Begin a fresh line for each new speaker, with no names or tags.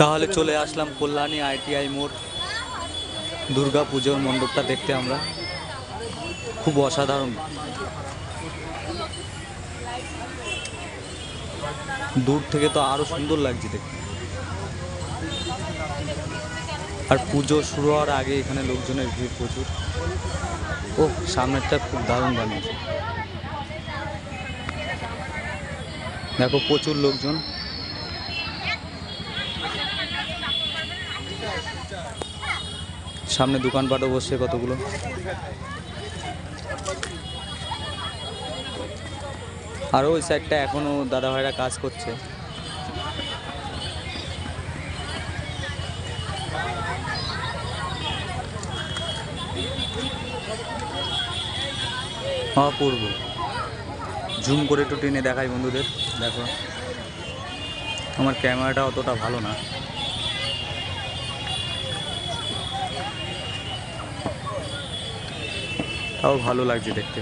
তাহলে চলে আসলাম কল্যাণী আইটিআই মোড়। দুর্গা পুজোর মণ্ডপটা দেখতে আমরা। খুব অসাধারণ। দূর থেকে তো আরও সুন্দর লাগছে দেখতে। আর পুজো শুরু হওয়ার আগে এখানে লোকজনের ভিড় প্রচুর। ও সামনেরটা খুব দারুণ বানিয়েছে। দেখো, প্রচুর লোকজন। সামনে দোকানপাটও বসছে কতগুলো? আর ওই সাইডটা এখনও দাদা ভাইরা কাজ করছে। অপূর্ব। জুম করে একটু টেনে দেখাই বন্ধুদের, দেখো। আমার ক্যামেরাটা অতটা ভালো না। তাও ভালো লাগছে দেখতে।